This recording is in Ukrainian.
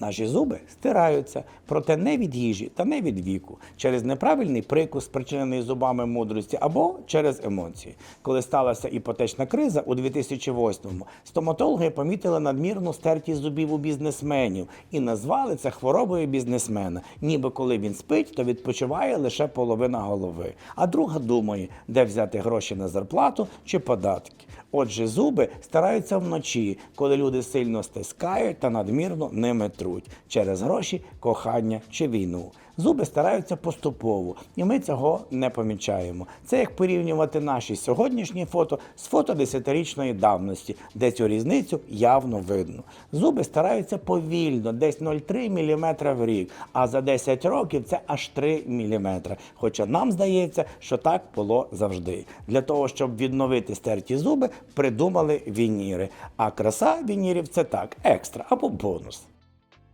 Наші зуби стираються, проте не від їжі та не від віку, через неправильний прикус, спричинений зубами мудрості, або через емоції. Коли сталася іпотечна криза у 2008-му, стоматологи помітили надмірну стертість зубів у бізнесменів і назвали це хворобою бізнесмена. Ніби коли він спить, то відпочиває лише половина голови, а друга думає, де взяти гроші на зарплату чи податки. Отже, зуби стараються вночі, коли люди сильно стискають та надмірно ними труть через гроші, кохання чи війну. Зуби стараються поступово, і ми цього не помічаємо. Це як порівнювати наші сьогоднішні фото з фото десятирічної давності, де цю різницю явно видно. Зуби стараються повільно, десь 0,3 мм в рік, а за 10 років це аж 3 мм. Хоча нам здається, що так було завжди. Для того, щоб відновити стерті зуби, придумали вініри. А краса вінірів це так, екстра або бонус.